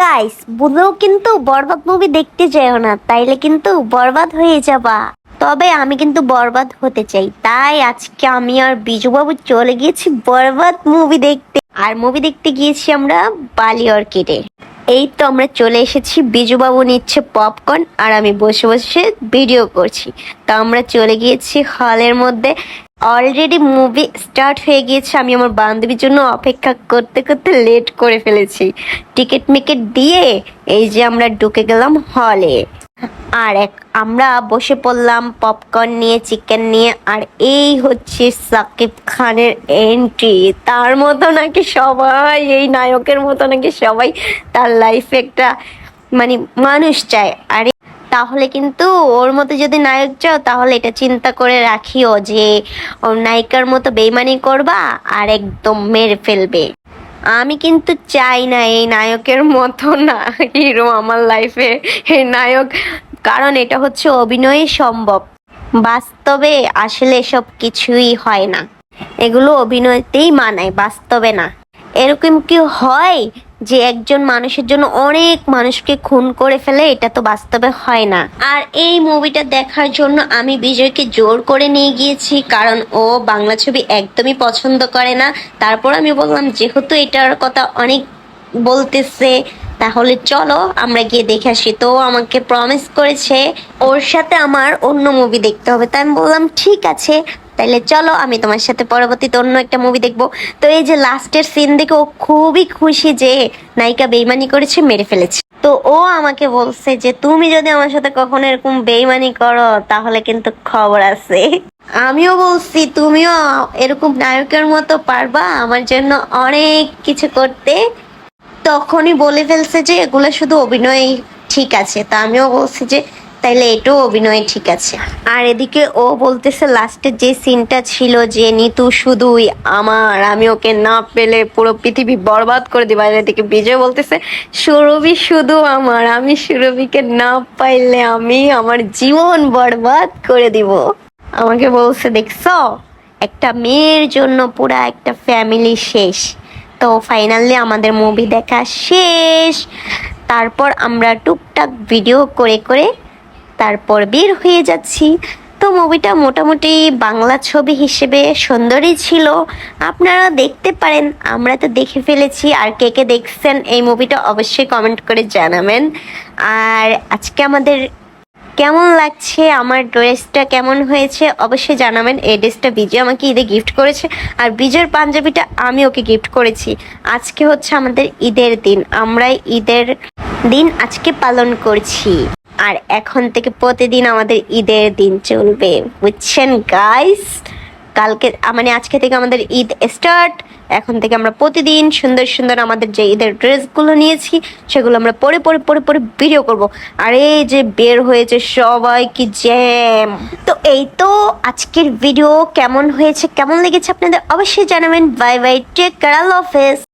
Guys বুঝেও কিন্তু বরবাদ movie দেখতে যাও না, তাইলে কিন্তু বরবাদ হয়ে যাবা। তবে আমি কিন্তু বরবাদ হতে চাই, তাই আজকে আমি আর বিজুবাবু চলে গিয়েছি বরবাদ মুভি দেখতে। আর মুভি দেখতে গিয়েছি আমরা বালি অর্কিডে এই তো আমরা চলে এসেছি, বিজুবাবু নিচ্ছে পপকর্ন আর আমি বসে বসে ভিডিও করছি। তো আমরা চলে গিয়েছি হলের মধ্যে। অলরেডি মুভি স্টার্ট হয়ে গিয়েছে, আমি আমার বান্ধবীর জন্য অপেক্ষা করতে করতে লেট করে ফেলেছি। টিকিট মিকেট দিয়ে এই যে আমরা ঢুকে গেলাম হলে আর এক, আমরা বসে পড়লাম পপকর্ন নিয়ে চিকেন নিয়ে, আর এই হচ্ছে সাকিব খানের এন্ট্রি তার মতো নাকি সবাই, এই নায়কের মতো নাকি সবাই তার লাইফে একটা মানে মানুষ চায়। আর তাহলে কিন্তু ওর মতো যদি নায়ক চাও, তাহলে এটা চিন্তা করে রাখিও যে ওর নায়িকার মতো বেইমানি করবা আর একদম মেরে ফেলবে। আমি কিন্তু চাই না এই নায়কের মতো না, হিরো আমার লাইফে এই নায়ক, কারণ এটা হচ্ছে অভিনয়ে সম্ভব। বাস্তবে আসলে এসব কিছুই হয় না। এগুলো অভিনয়তেই মানায়, বাস্তবে না। এরকম কি হয়? যে একজন মানুষের জন্য অনেক মানুষকে খুন করে ফেলে, এটা তো বাস্তবে হয় না। আর এই মুভিটা দেখার জন্য আমি বিজয়কে জোর করে নিয়ে গিয়েছি, কারণ ও বাংলা ছবি একদমই পছন্দ করে না। তারপর আমি বললাম, যেহেতু এটার কথা অনেক বলতেছে, তাহলে চলো আমরা গিয়ে দেখে আসি। তো আমাকে প্রমিস করেছে, ওর সাথে আমার অন্য মুভি দেখতে হবে। তাই আমি বললাম, ঠিক আছে। তাইলে চলো আমি তোমার সাথে পরবর্তীতে অন্য একটা মুভি দেখব। তো এই যে লাস্টের সিন দেখে ও খুবই খুশি যে নায়িকা বেইমানি করেছে, মেরে ফেলেছে। তো ও আমাকে বলছে যে, তুমি যদি আমার সাথে কখনো এরকম বেইমানি করো, তাহলে কিন্তু খবর আছে। আমিও বলছি, তুমিও এরকম নায়কের মতো পারবা আমার জন্য অনেক কিছু করতে। তখনই বলে ফেলছে যে, এগুলো শুধু অভিনয় ঠিক আছে। তা আমিও বলছি যে তাইলে এটাও অভিনয় ঠিক আছে। আর এদিকে ও বলতেছে লাস্টের যে সিনটা ছিল যে নিতু শুধুই আমার, আমি ওকে না পেলে পুরো পৃথিবী বরবাদ করে দিবা। আর এদিকে বিজয় বলতেছে, সুরভি শুধু আমার, আমি সুরভিকে না পাইলে আমি আমার জীবন বরবাদ করে দিব। আমাকে বলছে, দেখছ? একটা মেয়ের জন্য পুরা একটা ফ্যামিলি শেষ। তো ফাইনালি আমাদের মুভি দেখা শেষ। তারপর আমরা টুকটাক ভিডিও করে করে তারপর বের হয়ে যাচ্ছি। তো মুভিটা মোটামুটি বাংলা ছবি হিসেবে সুন্দরই ছিল। আপনারা দেখতে পারেন, আমরা তো দেখে ফেলেছি। আর কে কে দেখছেন এই মুভিটা অবশ্যই কমেন্ট করে জানাবেন। আর আজকে আমাদের কেমন লাগছে, আমার ড্রেসটা কেমন হয়েছে অবশ্যই জানাবেন। এই ড্রেসটা বিজয় আমাকে ঈদে গিফট করেছে। আর বিজয়ের পাঞ্জাবিটা আমি ওকে গিফট করেছি। আজকে হচ্ছে আমাদের ঈদের দিন। আমরা ঈদের দিন আজকে পালন করছি। আর এখন থেকে প্রতিদিন আমাদের ঈদের দিন চলবে। বুঝছেন গাইস কালকে মানে আজকে থেকে আমাদের ঈদ স্টার্ট এখন থেকে আমরা প্রতিদিন সুন্দর সুন্দর আমাদের যে ঈদের ড্রেসগুলো নিয়েছি, সেগুলো আমরা পরে পরে পরে পরে ভিডিও করব। আর এই যে বের হয়েছে সবাই কি জ্যাম তো এই তো আজকের ভিডিও কেমন হয়েছে, কেমন লেগেছে আপনাদের অবশ্যই জানাবেন। বাই বাই টেক কেয়ার আল্লাহ